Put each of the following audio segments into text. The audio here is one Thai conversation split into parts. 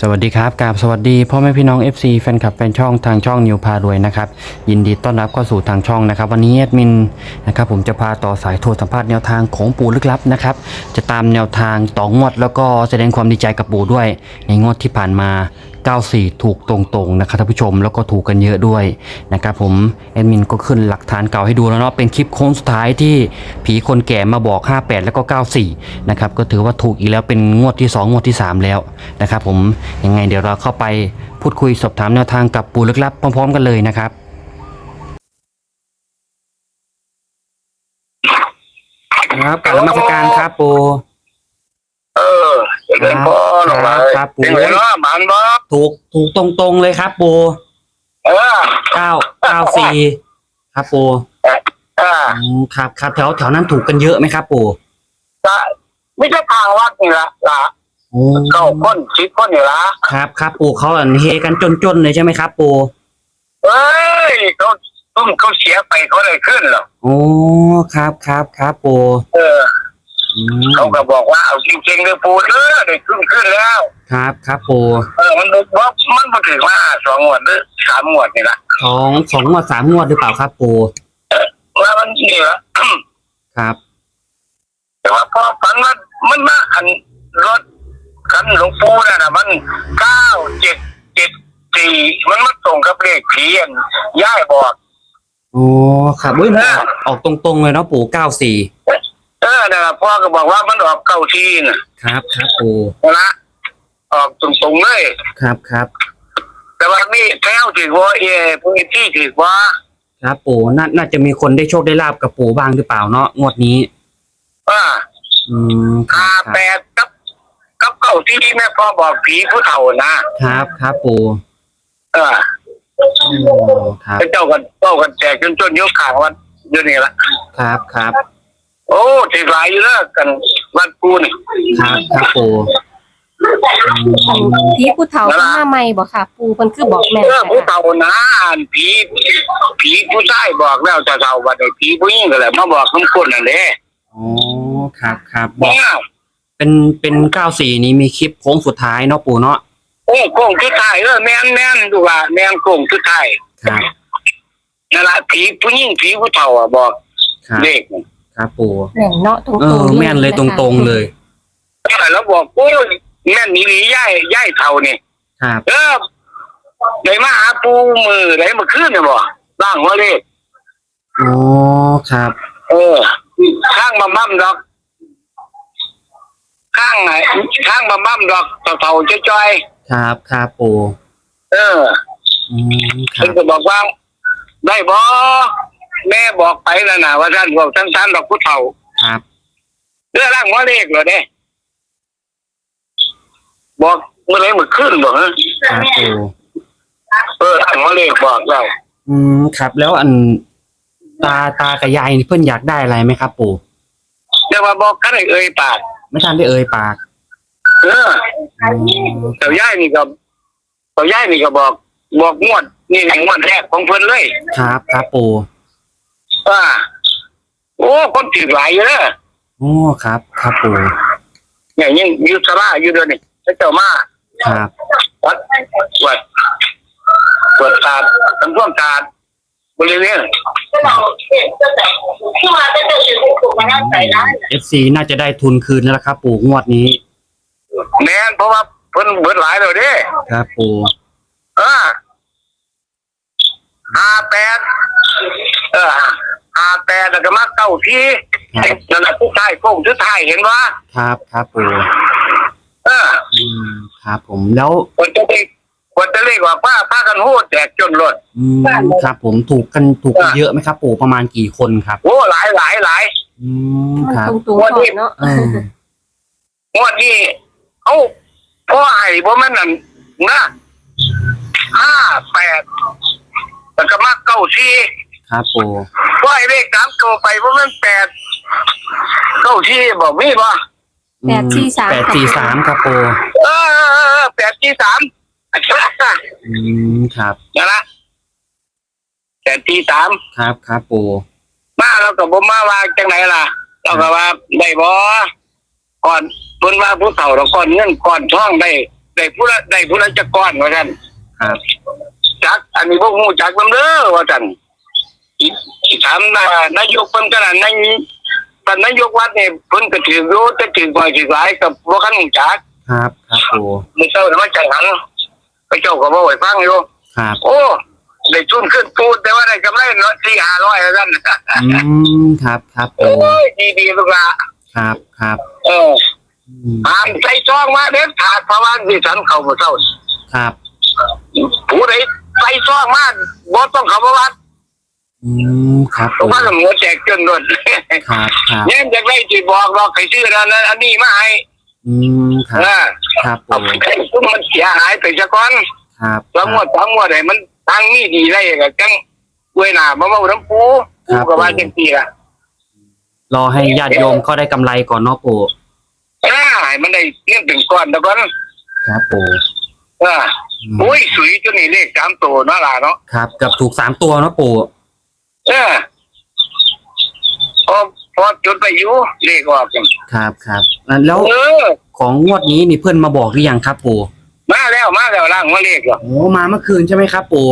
สวัสดีครับกราบสวัสดีพ่อแม่พี่น้อง FC แฟนคลับแฟนช่องทางช่องนิวพารวยนะครับยินดีต้อนรับเข้าสู่ทางช่องนะครับวันนี้แอดมินนะครับผมจะพาต่อสายโทรสัมภาษณ์แนวทางของปู่ลึกลับนะครับจะตามแนวทางต่องวดแล้วก็แสดงความดีใจกับปู่ด้วย ในงวดที่ผ่านมา 94 ถูกตรงๆนะครับท่านผู้ชมแล้วก็ถูกกันเยอะด้วยนะครับผมแอดมินก็ขึ้นหลักฐานเก่าให้ดูแล้วเนาะเป็นคลิปโค้งสุดท้ายที่ผีคนแก่มาบอก 58 แล้วก็ 94 นะครับก็ถือว่าถูกอีกแล้วเป็นงวดที่ 2 งวดที่ 3 แล้วนะครับผมยังไงเดี๋ยวเราเข้าไปพูดคุยสอบถามแนวทางกับปู่ลึกลับพร้อม ๆ กันเลยนะครับครับกลับมาสการครับปู่เออ เด็กพ่อหรอกครับครับเป็นไงเนาะหมันบ่ถูกถูกตรงๆเลยครับปู่เออ9 94ครับปู่เอออืมครับครับแถวแถวนั้นถูกกันเยอะไหมครับปู่จะไม่ใช่ทางวัดนี่ละละโอ้เก้าคนสิบคนนี่ละครับครับปู่เขาอันเฮกันจนๆเลยใช่ไหมครับปู่เอ้ยเขาตุ้มเขาเสียไปเขาเลยขึ้นหรอโอ้ครับครับครับปู่เออ อืมเขาก็บอกว่าเอาจริงๆเลยปูเด้อได้ขึ้นขึ้นแล้ว ครับครับปู่เออมันบอกมันมาถึงว่าสองงวดหรือสามงวดนี่ละสองสองงวดสามงวดหรือเปล่าครับปู่ว่ามันนี่ละ ครับ แต่ว่าพอฝันว่ามันมาอันรถคันหลวงปู่น่ะนะมันเก้าเจ็ดเจ็ดสี่มันมาตรงกับเลขผีอันย่ายบอก โอ้ครับอุ้ยมันออกออกตรงๆเลยเนาะปู่เก้าสี่ เออนั่นล่ะพ่อก็บอกว่ามันออกเก้าทีน่ะครับครับปู่นะออกตรงๆเลยครับครับแต่ว่านี่แท้วถือว่าเอพื้นที่ถือว่าครับปู่น่าน่าจะมีคนได้โชคได้ลาบกับปู่บ้างหรือเปล่าเนาะงวดนี้ว่าอืมครัอาบคแปรับดกับกับเก้าที่แม่พ่อบอกผีผู้เฒ่านะครับครับปู่เออโอ้ครับ เจ้ากันเจ้ากันแจกจนจนยกขางวันอยู่นี่ละครับครับ โอ้ถือหลายอยู่แล้วกันวันกูนี่ครับครับปู่อืมผีผู้เฒ่าขึ้นมาใหม่บ่ค่ะ ปูเพิ่นคือบอกแม่นเออผู้ค่ะเฒ่านะอ่านผีผีผู้ชายบอกแล้วจะเฒ่าวันนี้ผีผู้หญิงก็แหละมาบอกน้ำคนนั่นแหละอ๋อครับครับบอกเนี่ยเป็นเป็นเก้าสี่นี้มีคลิปโค้งสุดท้ายเนาะปู่เนาะโอ้โกงชุดไทายเออแม่นแม่นดูว่าแม่นโกงชุดไทายครับนั่นละผีผู้หญิงผีผู้เฒ่าอะบอกครับเลข ครับปู่แม่นเนาะตรงเอๆอแม่นเลยตรงๆเลย แล้วบอกโอ้ยแม่นนี่หลีย่ายย่ายเฒ่านี่ครับเออไหนมาหาปูมือไหนมาขึ้นเนี่ยบ่ร่างหัวเลขอ๋อครับเออ ข้างมามั่มดอก ข้างไหนข้างมามั่มดอกเฒ่าๆจ้อยครับครับปู่ๆเออ อืมครัเพิ่นบก็บอกว่า ได้บ่ แม่บอกไปแล้วนะว่าท่านบอกท่านๆดอกผู้เฒ่าครับเรื่องร่างหัวเลขเหรอเด้บอกเมื่อไรเมื่อขึ้นบอกฮะครับปู่เออร่างหัวเลขบอกเราอืมครับ แล้วอันตาตากับยายนี่เพื่อนอยากได้อะไรไหมครับ ปู่จะมาบอกกันให้เอ่ยปาก ไม่ทันได้เอ่ยปากเอออ๋อเต่าย่ายนี่ก็เต่าย่ายนี่ก็บอก บอกงวด นี่แหละงวดแรกของเพิ่นเลย ครับครับปู่ ว่าโอ้คนถือหลายอยู่เด้อโอ้ครับ ครับปู่เนี่ยยังอยุสราอยู่เด้อนี่พระเจ้ามาครับวัดวัดวัดตาดทำท่วมตาดบริเวณเอฟซีน่าจะได้ทุนคืนแล้วล่ะครับ ปู่งวดนี้ แม่นเพราะว่าเพิ่นเบิดหลายแล้วเด้ครับปู่เออห้าแปดเออห้า แปดแล้วก็มาเก้าทีครับ นั่นแหละผู้ชายโค้งชุดไทายเห็นว่าครับครับปู่เอออืมครับผมแล้วคนจะเล็กคนจะเล็กกว่าป้าพากันโหดแจกจนรถอืมครับผมถูกกันถูกกันเยอะไหมครับ ปู่ประมาณกี่คนครับ โอ้หลายหลายหลายอืมมันครับตรงๆก่อนเนาะเอองวดนี้เอ้าพ่อไอ้บ่แม่นนั่นนะห้าแปดแล้วก็มาเก้าทีครับปู่ พ่อไอ้เลขสามตัวไปบ่แม่นแปดเก้าทีบอกมีบ่แปดสี่สาม แปดสี่สามครับปู่เออเออเออแปดที่สามอืมครับนั่นละแปดที่สามครับครับปู่มาเราก็บ่มาว่าจังไหนล่ะ เราก็ว่าได้บ่ก่อนเพิ่นว่าผู้เฒ่าเราก่อนเงินก่อนทองได้ได้ผู้ละได้ผู้ละจักรก่อนว่าท่านครับ จักอันนี้พวกงูจักนำเด้อว่าท่านอีอี ถามนานายกเพิ่นขนาดนั้นท่านนายกวัดเนี่ยเพิ่นก็ถืออยู่แต่ถือบ่อยถือหลายกับบ่คันหูจักครับครับปูมื้อเช้าน่ะมาจังหันพระเจ้าก็บ่ให้ฟังอยู่ครับ โอ้ได้ทุนขึ้นปูแต่ว่าได้กำไรเนาะ4 500ว่าซั่นอืมครับครับโอ้ปูยดีๆลูกหละครับครับเอออืมหามใจจองมาเด็ดขาดเพราะว่าสิฉันเข้าบ่เช้า ครับ ผู้ใดใจจองมาบ่ต้องเข้ามาวัด อืมครับเพราะปูว่าหัวแจกจนโดนครับครับเนี่ยจากได้ที่บอกเราใครชื่อนั้นอันนี้มาให้อืมครับเออครับเอาปูไปซุ่มมันเสียหายไปซะก่อนครับสามงวดสามงวดให้มันทางนี้ดีได้ก็จังเวยหน้ามาเว้าน้ำปูปูก็ว่าจังซี่ล่ะรอให้ญาติโยมเขาได้กำไรก่อนเนาะปูเออให้มันได้เงินเป็นก้อนแล้วก่อนครับปูเอออืมโอ้ยสุยจนนี่เลขสามตัวเนาะล่ะเนาะครับเกือบถูกสามตัวเนาะปู เออพอพอจุดไปอยู่เลขออกจังครับครับแล้วเออ ของงวดนี้นี่เพื่อนมาบอกหรือยังครับปูมาแล้วมาแล้วล่างมาเลขอะโอ้มาเมื่อคืนใช่ไหมครับปู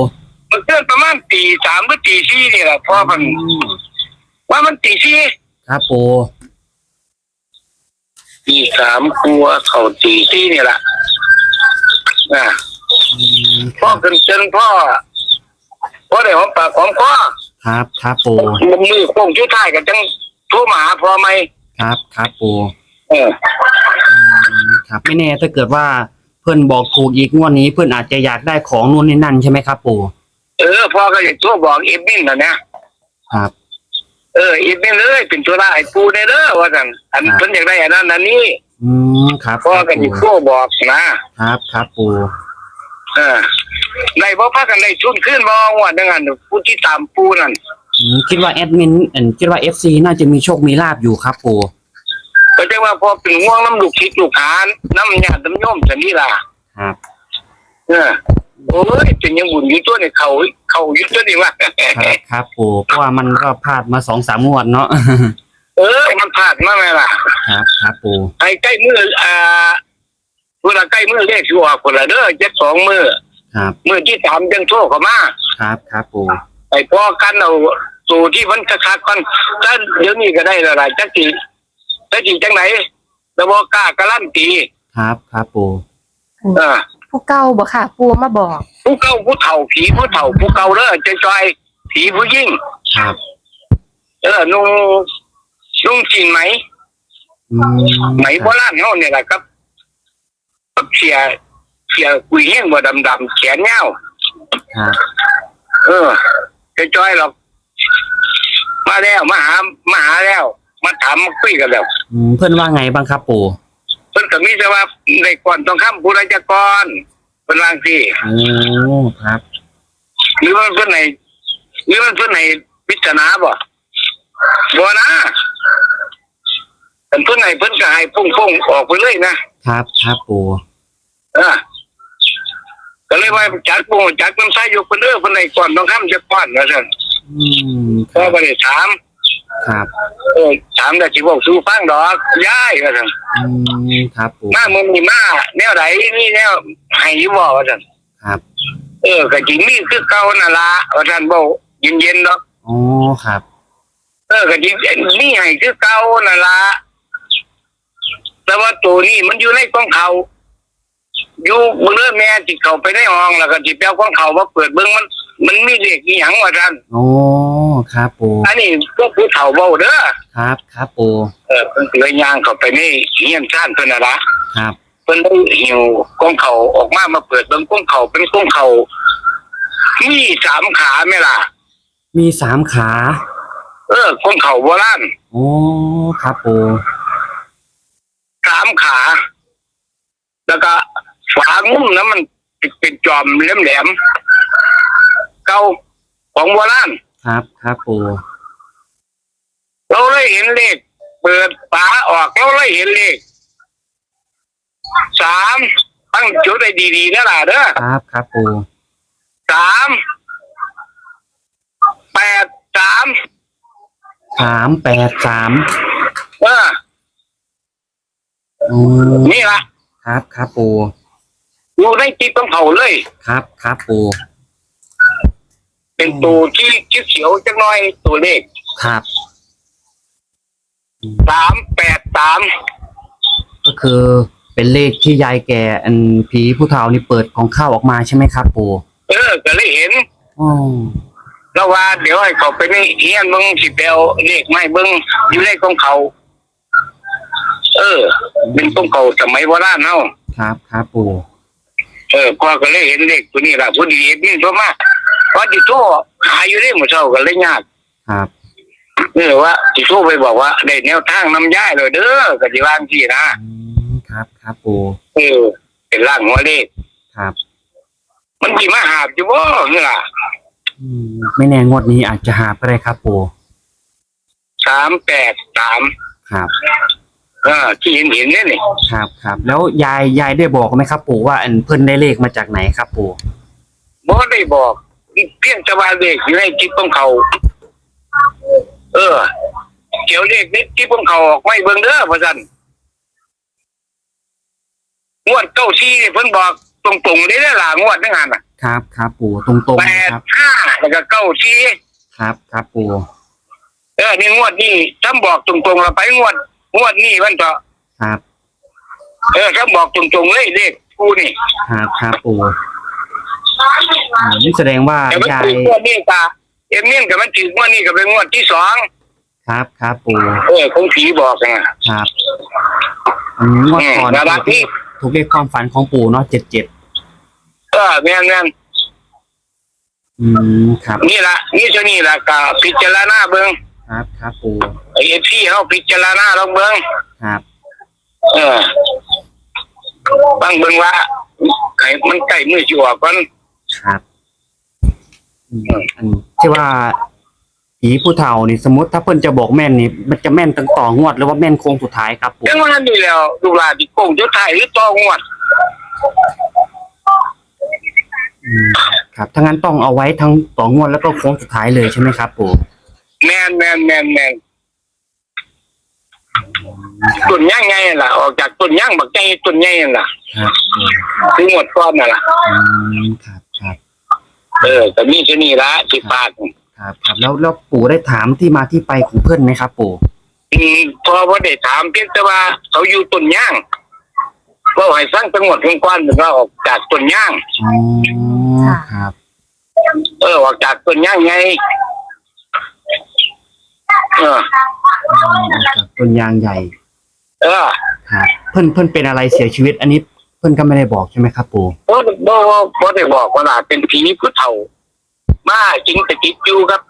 มันเกินประมาณตีสามหรือตีสี่นี่แหละพอมันอืมว่ามันตีสี่ครับปูตีสามกลัวเขาตีสี่นี่แหละนะอืมคพ่อรับขึ้นจนพ่อพ่อได้หอมปากหอมคอ ครับครับปูมันมือโค้งชุดท้ายกันจังโทรมาหาพ่อไหมครับครับปูเอออืมครับไม่แน่ถ้าเกิดว่าเพื่อนบอกถูกอีกงวดนี้เพื่อนอาจจะอยากได้ของนู่นนี่นั่นใช่ไหมครับปูเออพ่อก็อยากโทรบอกเอฟบินนะนะครับ เออเอฟบินเลยเป็นตัวร้ายปูได้เด้อว่าสั่นอันครับเพิ่นอยากได้อันนั้นอันนี้อืมครับพ่อครับก็ปูอยากโทรบอกนะครับครับปู เออได้บ่พากันได้ชุนขึ้นบ่ว่าดังนั้นผู้ที่ตามปูนั่นอืมคิดว่าแอดมินเอ่อคิดว่าเอฟซีน่าจะมีโชคมีลาบอยู่ครับปูก็จะว่าพอเป็นง่วงน้ำลูกคิดลูกหานน้ำญาติน้ำโยมสันนี่ล่ะ ครับ เออโอ้ยเป็นยังบุญอยู่ตัวเนี่ยเขาเขาอยู่ตัวนี่ว่า ครับครับปูเพราะว่ามันก็พลาดมาสองสามงวดเนาะ เออ มันผ่านมาไหมล่ะ ครับครับปูไอ้ใกล้มืออ่า เวลาใกล้มือเลขชัวร์คนละเด้อเจ็ดสองมือครับมือที่สามยังโชคเข้ามาครับครับปูไอ้พอกันเอาสูที่มันคักๆกันถ้าเดี๋ยวนี้ก็ได้และล่ะจักจีจักจีจังไหนแล้วบอกกล้าการันตีครับครับปูเออผู้เก่าบ่ค่ะ ปูมาบอกผู้เก่าผู้เฒ่าผีผู้เฒ่าผู้เก่าเด้อใจจอยผีผู้ยิ่งครับเออนุ่งนุ่งจีนไหม อืมไหมโบราณเฮาเนี่ยแหละครับ ครับเสียเสียกุยเฮี้ยงบ่ดำๆแขนยาวครับ เออใจจอยหรอก มาแล้วมาหามาหาแล้ว มาถามมาคุยกันแล้ว อืมเพื่อนว่าไงบ้างครับปูเพิ่นก็มีแต่ว่าในก่อนต้องคำผู้ราชกรเพิ่นวาจังซี่โอ้ครับ หรือว่าเพิ่นไหนหรือว่าเพิ่นไหนพิจารณาบ่บ่นะแต่เพิ่นไหนเพิ่นก็ให้พุ่งๆออกไปเลยนะครับครับปูเออก็เลยว่าจัดปุ้งจัดน้ำใสอยู่เพิ่นเด้อเพิ่นไหนก่อนต้องคำจะก่อนว่าซั่นอืมคพอรับบ่ได้ถามครับเออถามแต่สิบอกสู่ฟังดอกย้ายว่าซั่นอืมครับปูมามึงนี่มาแนวใดนี่แนวให้อยู่บ่ว่าซั่นครับเออก็จิมีคือเก่านั่นล่ะว่าซั่นบ่เย็นๆดอกอ๋อครับเออก็จิมีให้คือเก่านั่นล่ะแต่ว่าตัวนี้มันอยู่ในกองเขา อยู่เบิ่งเด้อแม่สิเข้าไปในห้องแล้วก็สิไปเอากองเขามาเปิดเบิ่งมันมันมีเลขอีหยังว่าซั่นโอ้ครับปูอันนี้พวกผู้เฒ่าเว้าเด้อครับครับปูเออเพิ่นก็เลยย่างเข้าไปในเฮียนซ่านเพิ่นน่ะล่ะครับเพิ่นได้หิวกองเขาออกมามาเปิดเบิ่งกองเขาเป็นกองเขามีสามขาไหมล่ะ มีสามขา เออกองเขาโบราณโอ้ครับปูสามขา แล้วก็ ฝางุ้มนะมันเป็นจอมแหลมๆเก่าของโบราณครับครับปูเราเลยเห็นเลข เปิดฝาออกเราเลยเห็นเลขสามตั้งจุดได้ดีๆนะล่ะเด้อครับครับปูสามแปดสามสามแปดสามเออโอ้นี่ละครับครับปูเอยู่ในจิตของเขาเลย ครับครับปูเป็นตัวที่ที่เขียวจังน้อยตัวเลขครับสามแปดสามก็คือเป็นเลขที่ยายแกอันผีผู้เฒ่านี่เปิดของข้าวออกมาใช่ไหมครับปูเออก็เลยเห็นอ๋อแล้วว่าเดี๋ยวให้เขาไปในเฮียนมึงสิเปลวเลขไม่เบิ้งอยู่ในของเขา เออ เป็นของเขาสมัยโบราณเนาะครับครับปู เออพ่อก็เลยเห็นเลขตัวนี้ละพอดีเอ็ดมินโทรมาว่าดิโทรหาอยู่ได้หมดเช้าก็เลยยากครับเออว่าดิโทรไปบอกว่าได้แนวทางนำย้ายเลยเด้อก็สิวางที่นะอืมครับครับปูเออเป็นร่างหัวเลขครับ มันสิมาหาบอยู่บ่นี่ล่ะอืมไม่แน่งวดนี้อาจจะหาไปได้ครับปูสามแปดสามครับ เออที่เห็นเห็นเนี่ยนี่ครับครับแล้วยายยายได้บอกไหมครับ ปู่ว่าอันเพิ่นได้เลขมาจากไหนครับ ปู่บ่ได้บอกเพียงแต่ว่าเลขอยู่ในจิตของเขา เออ เกี่ยวเลขนิดที่ของเขาออกไม่เบิ่งเด้อพ่อจันงวดเก้าซี่นี่เพิ่นบอกตรงๆได้แล้วล่ะงวดนึงหันน่ะครับครับปู่ตรงตรงแปดครับห้าแล้วก็เก้าซี่ครับครับปู่เออนี่งวดนี้ถ้าบอกตรงๆเราไปงวด งวดนี้มันก็ครับเออถ้าบอกตรงๆเลยเลขกูนี่ครับครับปู่อืมนี่แสดงว่าแต่มันยายถึงงวดนี้กะเอ็มเมี่ยนกับมันถึงงวดนี้ก็เป็นงวดที่สองครับครับปู่เออคงผีบอกนะครับอืมงวดก่อนอืมแล้วที่ถูกเลขความฝันของปู่เนาะเจ็ดเจ็ดเออแม่นแม่นอืมครับ นี่ละนี่เท่านี้ละกะพิจารณาเบิ่ง ครับครับปู่ไอ้เอฟซีเฮาพิจารณาลองเบิ่งครับ เออฟังเบิ่งว่าไอ้มันใกล้มือสิออกก่อนครับอืมอันที่ว่าผีผู้เฒ่านี่สมมติถ้าเพิ่นจะบอกแม่นนี่มันจะแม่นตั้งต่องวดหรือว่าแม่นโค้งสุดท้ายครับปู่จังว่านี่แล้วลูกหลานที่โกงจุดท้ายหรือต่องวดอืมครับถ้างั้นต้องเอาไว้ทั้งต่องวดแล้วก็โค้งสุดท้ายเลยใช่ไหมครับปู่ แม่นแม่นแม่นแม่นต้นย่างไงล่ะ ออกจากต้นย่างบักใจต้นใหญ่นั่นล่ะครับปู่ถึงหมดก้อนนั่นล่ะ อืมครับครับเออแต่มีเท่านี้ละสิปากครับครับแล้วแล้วปู่ได้ถามที่มาที่ไปของเพื่อนไหมครับ ปู่อืมพอบ่ได้ถามเพียงแต่ว่า เขาอยู่ต้นย่างก็ให้สร้างจังหวัดเพียงก้อนมันก็ออกจากต้นย่าง อ๋อครับ เออออกจากต้นย่างไง เอออืมออกจากต้นยางใหญ่เออครับเพื่อนเพื่อนเป็นอะไรเสียชีวิต อันนี้เพื่อนก็ไม่ได้บอกใช่ไหมครับ ปู่บ่บ่บ่บ่ได้บอกว่าน่ะเป็นผีผู้เฒ่า มาจริงแต่ติดอยู่ครับ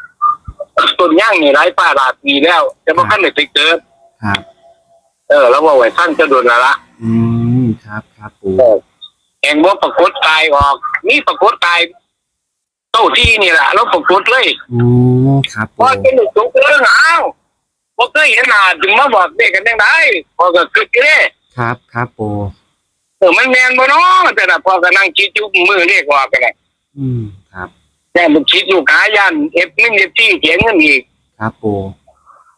ต้นย่างนี่หลายป้าหลายปีแล้ว แต่บ่คันได้ไปเกิดครับ เออ แล้วว่าไว้สร้างจะโดนละละอืมครับครับปู่เออแองบ่ปรากฏกายออก นี่ปรากฏกาย เต้าที่นี่ล่ะแล้วปรากฏเลยอืมครับพอปู่เป็นลูกจุกเรื่องอ้าวบ่เคยเห็นหน้าจึงมาบอกเด็กกันยังไงพอก็คิดเด้ครับครับปู่เออมันแม่นบ่เนาะแต่ละพอก็นั่งคิดอยู่มือเรียกว่ากันน่ะอืมครับแต่ลูกคิดอยู่หายันเอฟนี่เอฟที่เขียนเงินอีกครับปู่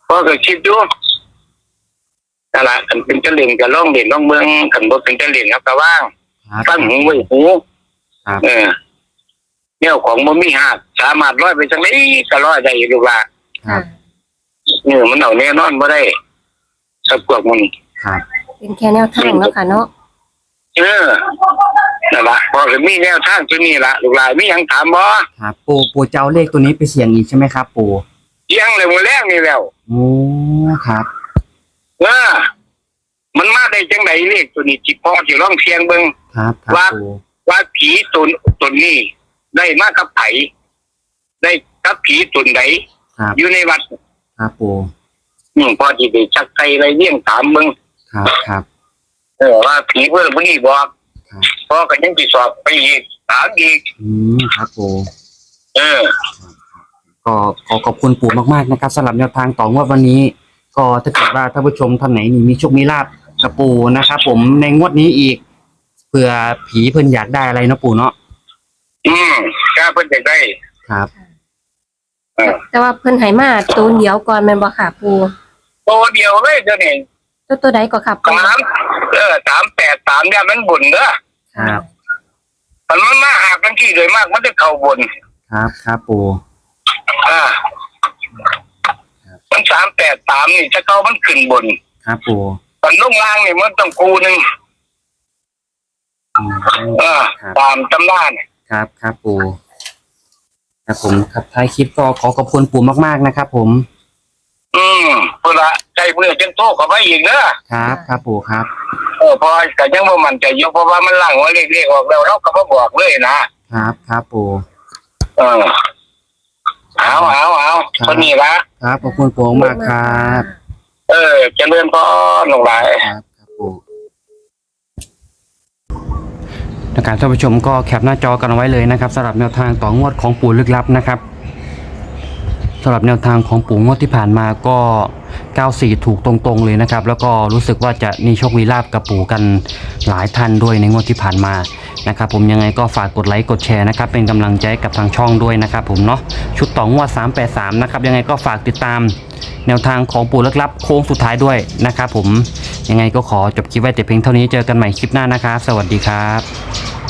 พอก็คิดอยู่นั่นล่ะคันเป็นตะเล่นก็ลองเล่นลองเบิ่งคันบ่เป็นตะเล่นแล้วก็ว่างครับตั้งหูไว้หูครับ เออ เนี่ยของบ่มีหักสามารถร้อยไปจังไดก็ร้อยได้ลูกหลานครับเออมันเอาแน่นอนบ่ได้กับพวกมันครับ เป็นแค่แนวทางเนาะค่ะเนาะเออนั่นละพอก็มีแนวทางตัวนี้ละลูกหลานมีหยังถามบ่ครับ ปู่ปู่จะเอาเลขตัวนี้ไปเสี่ยงอีกใช่ไหมครับ ปู่เที่ยงเลยมื้อแรกนี่แล้วโอ้ครับ เออมันมาได้จังไดเลขตัวนี้จิพ่อสิลองเสียงเบิ่ง ครับ ครับว่า ปู่ว่าผีตนตนนี้ ได้มากับไผได้กับผีตนใดครับอยู่ในวัดครับปู่อืมพอที่ได้ชักไกอะไรเลี้ยงถามเบิ่งครับครับเออว่าผีเพิ่นบ่นี้บอกครับพ่อก็ยังสิสอบไปอีกถามอีกอืมครับปู่เออ ก็ขอขอบคุณปู่มากๆนะครับสำหรับแนวทางต่องวดวันนี้ ก็ถ้าเกิดว่าท่านผู้ชมท่านไหนนี่มีโชคมีลาบกับปู่นะครับผมในงวดนี้อีกเผื่อผีเพิ่นอยากได้อะไรเนาะปู่เนาะ อืมถ้าเพิ่นจะได้ครับ เออแต่ว่าเพิ่นให้มาตัวเดียวก่อนแม่นบ่ค่ะปูตัวเดียวเลยเดี๋ยวนี้ตัวตัวใดก็ค่ะปูสามเออสามแปดสามเนี่ยมันบุญเด้อครับรี่โดยมาก มันจะเข้าบนครับครับปู่อ่ามันสามแปดสามนี่จะเข้ามันขึ้นบนครับปู่ตอนลงล่างนี่มันต้องกูหนึ่งอืมเออ ครับตามตำนาน ครับครับปู่ครับผมครับท้ายคลิปก็ขอขอบคุณปู่มากๆนะครับ ผม อืมเพื่อละใจเพื่อจังโตเข้าไปอีกเนอะครับ ครับปู่ครับเออเพอแต่ยังบ่มันใจะอยู่เพราะว่ามันล่างว่าเลขเลขออกแล้วเราก็มาบอกเลยนะครับครับปู่เออเอาเอาเอาคนนี้ละครับขอบคุณปู่มากครับ เออเจริญพรหลงหลาย ครับ นะครับท่านผู้ชมก็แคปหน้าจอกันเอาไว้เลยนะครับสำหรับแนวทางต่องวดของปู่ลึกลับนะครับำหรับแนวทางของปู่งวดที่ผ่านมาก็ 94 ถูกตรงๆเลยนะครับ แล้วก็รู้สึกว่าจะมีโชคมีลาบกับปู่กันหลายท่านด้วยในงวดที่ผ่านมานะครับผมยังไงก็ฝากกดไลค์กดแชร์นะครับเป็นกำลังใจกับทางช่องด้วยนะครับผมเนาะชุดต่องวด 383 นะครับยังไงก็ฝากติดตามแนวทางของปู่ลึกลับโค้งสุดท้ายด้วยนะครับผมยังไงก็ขอจบคลิปไว้แต่เพียงเท่านี้เจอกันใหม่คลิปหน้านะครับ สวัสดีครับ